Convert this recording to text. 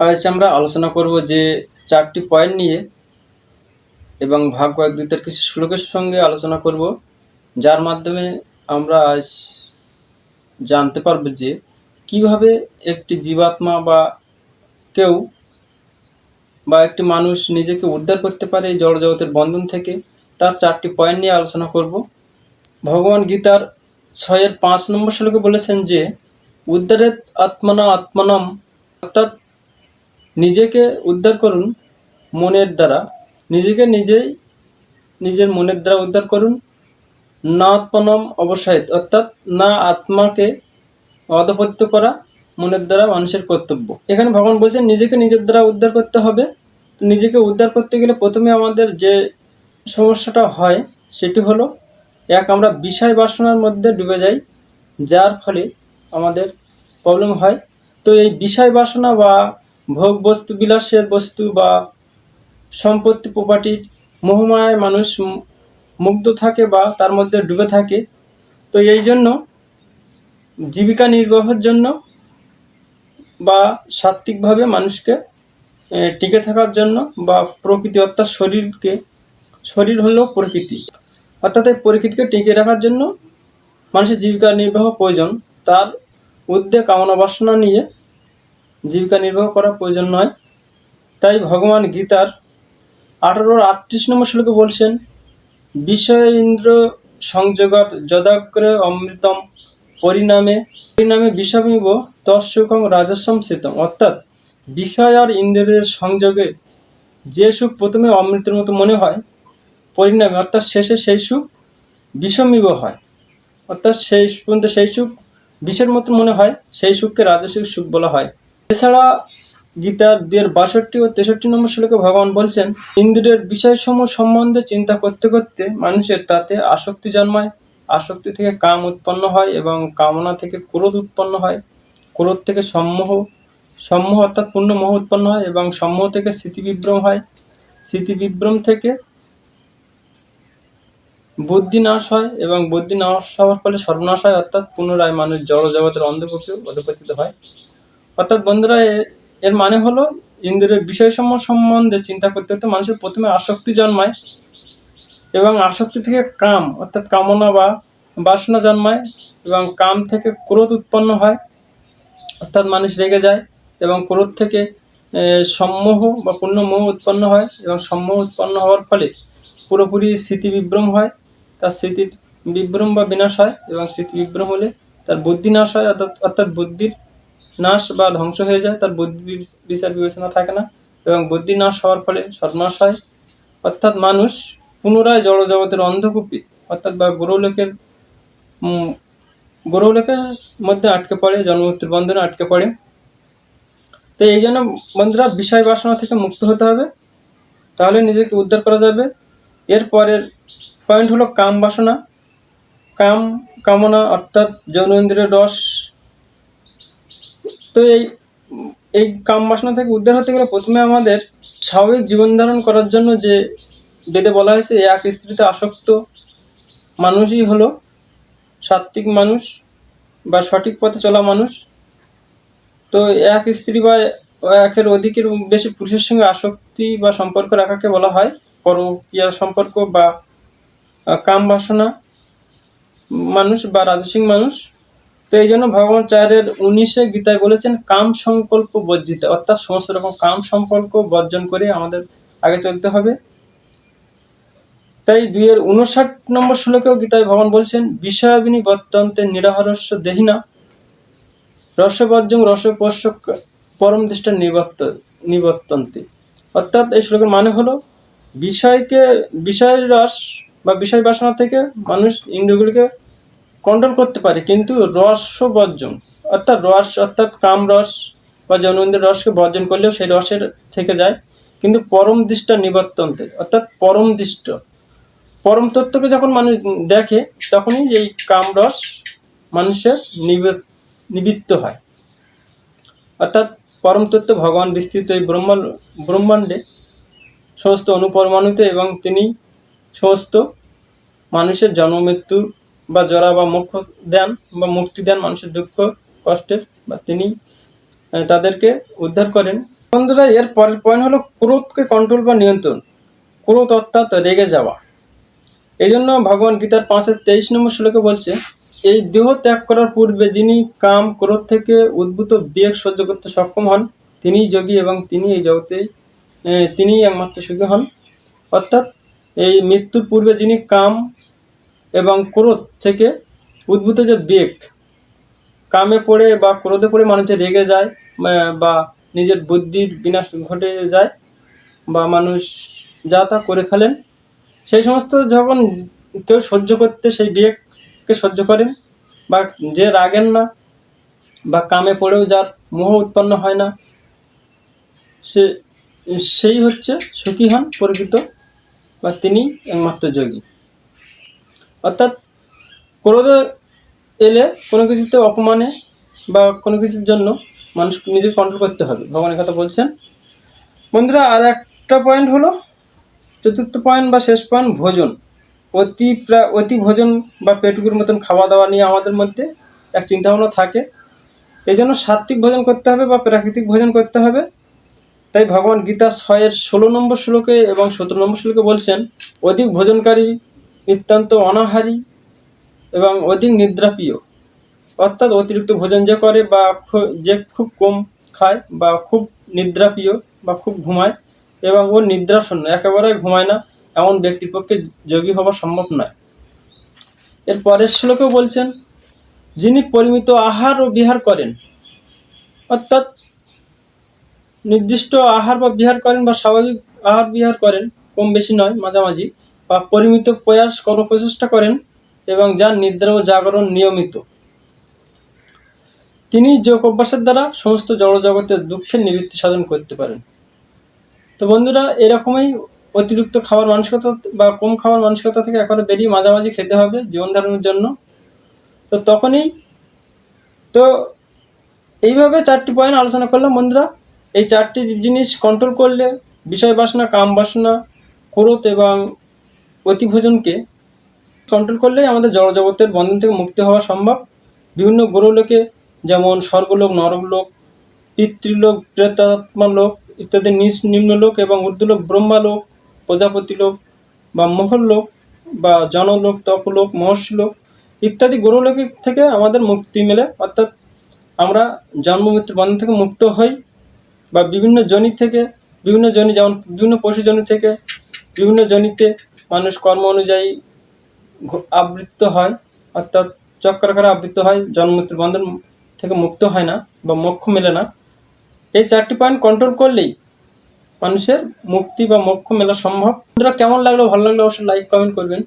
আজ আমরা আলোচনা করব যে চারটি পয়েন্ট নিয়ে এবং ভাগবত গীতার কিছু শ্লোকের সঙ্গে আলোচনা করব, যার মাধ্যমে আমরা আজ জানতে পারব যে কীভাবে একটি জীবাত্মা বা কেউ বা একটি মানুষ নিজেকে উদ্ধার করতে পারে এই জড় জগতের বন্ধন থেকে, তার চারটি পয়েন্ট নিয়ে আলোচনা করব। ভগবান গীতার ছয়ের পাঁচ নম্বর শ্লোকে বলেছেন যে উদ্ধারের আত্মনা আত্মনম অর্থাৎ নিজেকে উদ্ধার করুন মনের দ্বারা। নিজেকে নিজেই নিজের মনের দ্বারা উদ্ধার করুন। না আত্মনম অবসায়িত অর্থাৎ না আত্মাকে অধপত্য করা মনের দ্বারা মানুষের কর্তব্য। এখানে ভগবান বলছেন, নিজেকে নিজের দ্বারা উদ্ধার করতে হবে। নিজেকে উদ্ধার করতে গেলে প্রথমে আমাদের যে সমস্যাটা হয়, সেটি হলো এক আমরা বিষয় বাসনার মধ্যে ডুবে যাই, যার ফলে আমাদের প্রবলেম হয়। তো এই বিষয় বাসনা বা ভোগ বস্তু বিলাসের বস্তু বা সম্পত্তি প্রপার্টির মোহমায় মানুষ মুগ্ধ থাকে বা তার মধ্যে ডুবে থাকে। তো এই জন্য জীবিকা নির্বাহের জন্য বা সাত্ত্বিকভাবে মানুষকে টিকে থাকার জন্য বা প্রকৃতি অর্থাৎ শরীরকে, শরীর হলো প্রকৃতি। অর্থাৎ এই প্রকৃতিকে টিকে রাখার জন্য মানুষের জীবিকা নির্বাহ প্রয়োজন। তার উদ্যোগ কামনা বাসনা নিয়ে জীবিকা নির্বাহ করা প্রয়োজন নয়। তাই ভগবান গীতার আঠারোর আটত্রিশ নম্বর শ্লোকে বলছেন, বিষয় ইন্দ্র সংযোগাত যদাগ্রে অমৃতম পরিণামে পরিণামে বিষমিব তৎসুখং রাজস্বম শীতম অর্থাৎ বিষয় আর ইন্দ্রের সংযোগে যে সুখ প্রথমে অমৃতের মতো মনে হয়, পরিণামে, অর্থাৎ শেষে সেই সুখ বিষমিব হয়। অর্থাৎ সেই পর্যন্ত সেই সুখ বিষের মতো মনে হয়, সেই সুখকে রাজস্বিক সুখ বলা হয়। এছাড়া গীতার দুয়ের বাষট্টি ও তেষট্টি নম্বর শ্লোকে ভগবান বলছেন, ইন্দ্রিয়ের বিষয়সমূহ সম্বন্ধে চিন্তা করতে করতে মানুষের তাতে আসক্তি জন্মায়। আসক্তি থেকে কাম উৎপন্ন হয় এবং কামনা থেকে ক্রোধ উৎপন্ন হয়। ক্রোধ থেকে সম্মোহ সম্মোহ অর্থাৎ মোহ উৎপন্ন হয় এবং সম্মোহ থেকে স্মৃতিবিভ্রম হয়। স্মৃতিবিভ্রম থেকে বুদ্ধি নাশ হয় এবং বুদ্ধি নাশ হওয়ার ফলে সর্বনাশ হয় অর্থাৎ পুনরায় মানুষ জড় জগতের অন্ধকূপে অধপতিত হয়। অর্থাৎ বন্ধুরা এর মানে হলো ইন্দ্রের বিষয়সমূহ সম্বন্ধে চিন্তা করতে করতে মানুষের প্রথমে আসক্তি জন্মায় এবং আসক্তি থেকে কাম, অর্থাৎ কামনা বা বাসনা জন্মায় এবং কাম থেকে ক্রোধ উৎপন্ন হয়, অর্থাৎ মানুষ রেগে যায় এবং ক্রোধ থেকে সম্মোহ বা মোহ উৎপন্ন হয় এবং সম্মোহ উৎপন্ন হওয়ার ফলে পুরোপুরি স্মৃতি বিভ্রম হয়, তার স্মৃতির বিভ্রম বা বিনাশ হয় এবং স্মৃতি বিভ্রম হলে তার বুদ্ধি নাশ হয়, অর্থাৎ অর্থাৎ বুদ্ধির নাশ বা ধ্বংস হয়ে যায় তার বুদ্ধি বিচার বিবেচনা থাকে না এবং বুদ্ধি নাশ হওয়ার ফলে সর্বনাশ হয়। অর্থাৎ মানুষ পুনরায় জড় জগতের অন্ধকূপে অর্থাৎ বা গ্রহলোকের উম, গ্রহলোকের মধ্যে আটকে পড়ে জন্মমৃত্যুর বন্ধনে আটকে পড়ে। তো এই জন্য বন্ধুরা বিষয় বাসনা থেকে মুক্ত হতে হবে। তাহলে নিজেকে উদ্ধার করা যাবে। এর পরের পয়েন্ট হলো কাম বাসনা। কাম কামনা অর্থাৎ যৌন ইন্দ্রিয়ের রস তো এই এই কাম বাসনা থেকে উদ্ধার হতে গেলে প্রথমে আমাদের স্বাভাবিক জীবন ধারণ করার জন্য যে বেদে বলা হয়েছে এক স্ত্রীতে আসক্ত মানুষই হলো সাত্ত্বিক মানুষ বা সঠিক পথে চলা মানুষ। তো এক স্ত্রী বা একের অধিকের বেশি পুরুষের সঙ্গে আসক্তি বা সম্পর্ক রাখাকে বলা হয়। পরকীয়া সম্পর্ক বা কাম বাসনা মানুষ বা রাজসিক মানুষ। তো এই জন্য ভগবান চারের উনিশে গীতায় বলেছেন, কাম সংকল্প বর্জিত। অর্থাৎ সমস্ত রকম কাম সম্পর্ক বর্জন করে আমাদের আগে চলতে হবে। তাই দুইয়ের উনষাট নম্বর শ্লোকেও গীতায় ভগবান বলছেন, বিষয়াবিনী বর্তন্তে নিরাহারস্য দেহিনা। রসবর্জং রসপর্শ পরম দৃষ্টার নিবর্ত, নিবর্তন্তে। অর্থাৎ এই শ্লোকের মানে হলো, বিষয়কে, বিষয় রস বা বিষয় বাসনা থেকে মানুষ ইন্দ্রিয়গুলিকে কন্ট্রোল করতে পারে, কিন্তু রস বর্জন, অর্থাৎ রস, অর্থাৎ কাম রস বা জনন্দের রসকে বর্জন করলেও সেই রসের থেকে যায়। কিন্তু পরম দৃষ্টা নিবর্তন্তে, অর্থাৎ পরম দৃষ্ট, পরম তত্ত্বকে যখন মানুষ দেখে, তখনই এই কামরস মানুষের নিবে- নিবৃত্ত হয়। অর্থাৎ পরম তত্ত্ব ভগবান বিস্তৃত এই ব্রহ্ম, ব্রহ্মাণ্ডে সমস্ত অনুপরমাণুতে এবং তিনি সমস্ত মানুষের জন্ম, মৃত্যু বা জরা বা মোক্ষ দেন বা মুক্তি দেন মানুষের দুঃখ, কষ্টের, বা তিনি তাদেরকে উদ্ধার করেন। বন্ধুরা, এর পরের পয়েন্ট হলো ক্রোধকে কন্ট্রোল বা নিয়ন্ত্রণ। ক্রোধ অর্থাৎ রেগে যাওয়া। এই জন্য ভগবান গীতার পাঁচের তেইশ নম্বর শ্লোকে বলছে, এই দেহ ত্যাগ করার পূর্বে যিনি কাম, ক্রোধ থেকে উদ্ভূত বিবেক সহ্য করতে সক্ষম হন তিনিই যোগী এবং তিনি এই জগতে তিনিই একমাত্র সুখী হন। অর্থাৎ এই মৃত্যুর পূর্বে যিনি কাম এবং ক্রোধ থেকে উদ্ভূত যে বেগ, কামে পড়ে বা ক্রোধে পড়ে মানুষ রেগে যায় বা- নিজের বুদ্ধির বিনাশ ঘটে যায়, বা মানুষ যা তা করে ফেলেন, সেই সমস্ত যখন কেউ সহ্য করতে সেই বিবেককে সহ্য করেন, বা যে রাগেন না, বা কামে পড়েও যার মোহ উৎপন্ন হয় না, সে, সেই হচ্ছে সুখী হন প্রকৃত বা তিনি একমাত্র যোগী। অর্থাৎ ক্রোধে এলে কোনো কিছুতে অপমানে বা কোনো কিছুর জন্য মানুষ নিজেকে কন্ট্রোল করতে হবে। ভগবানের কথা বলছেন। বন্ধুরা, আর একটা পয়েন্ট হলো, চতুর্থ পয়েন্ট বা শেষ পয়েন্ট ভোজন। অতি প্রা- অতি ভোজন বা পেটুকুর মতন খাওয়া দাওয়া নিয়ে আমাদের মধ্যে এক চিন্তাভাবনা থাকে। এই জন্য সাত্বিক ভোজন করতে হবে বা প্রাকৃতিক ভোজন করতে হবে। তাই ভগবান গীতা ছয়ের ষোলো নম্বর শ্লোকে এবং সতেরো নম্বর শ্লোকে বলছেন, অধিক ভোজনকারী নিতান্ত অনাহারী এবং অধিক নিদ্রাপ্রিয়। অর্থাৎ অতিরিক্ত ভোজন যে করে বা যে খুব কম খায় বা খুব নিদ্রাপ্রিয় বা খুব ঘুমায় এবং ও নিদ্রাশূন্য একেবারে ঘুমায় না, এমন ব্যক্তির পক্ষে যোগী হওয়া সম্ভব নয়। এর পরের শ্লোকেও বলছেন, যিনি পরিমিত আহার ও বিহার করেন, অর্থাৎ নির্দিষ্ট আহার বা বিহার করেন বা স্বাভাবিক আহার বিহার করেন, কম বেশি নয়, মাঝামাঝি বা পরিমিত প্রয়াস কর্ম প্রচেষ্টা করেন এবং যার নিদ্রা ও জাগরণ নিয়মিত। তিনি যোগ অভ্যাসের দ্বারা সমস্ত জড়জগতের দুঃখের নিবৃত্তি সাধন করতে পারেন। তো বন্ধুরা, এরকমই অতিরিক্ত খাবার মানসিকতা বা কম খাবার মানসিকতা থেকে একেবারে বেরিয়ে মাঝামাঝি খেতে হবে জীবন ধারণের জন্য। তো তখনই তো এইভাবে চারটি পয়েন্ট আলোচনা করলাম বন্ধুরা। এই চারটি জিনিস কন্ট্রোল করলে বিষয় বাসনা, কাম বাসনা, ক্রোধ এবং অতিভোজনকে কন্ট্রোল করলেই আমাদের জড়জগতের বন্ধন থেকে মুক্তি হওয়া সম্ভব। বিভিন্ন গ্রহলোকে যেমন স্বর্গলোক নরকলোক পিতৃলোক প্রেতাত্মা লোক ইত্যাদি নিচ নিম্নলোক এবং ঊর্ধ্বলোক, ব্রহ্মালোক, প্রজাপতিলোক বা মহল্লোক বা জনলোক, তপলোক, মহর্ষিলোক ইত্যাদি গ্রহলোক থেকে আমাদের মুক্তি মেলে। অর্থাৎ আমরা জন্ম মৃত্যুর বন্ধন থেকে মুক্ত হই বা বিভিন্ন জনি থেকে, বিভিন্ন জনি যেমন বিভিন্ন পশু জনি থেকে, বিভিন্ন জনিতে মানুষ কর্ম অনুযায়ী আবৃত্ত হয়, অর্থাৎ চক্রাকারে আবৃত্ত হয় জন্ম মৃত্যুর বন্ধন থেকে মুক্ত হয় না বা মোক্ষ মেলে না। এই চারটি পয়েন্ট কন্ট্রোল করলেই মানুষের মুক্তি বা মোক্ষ মেলা সম্ভব। কেমন লাগল, ভালো লাগল, অবশ্যই লাইক কমেন্ট করবেন।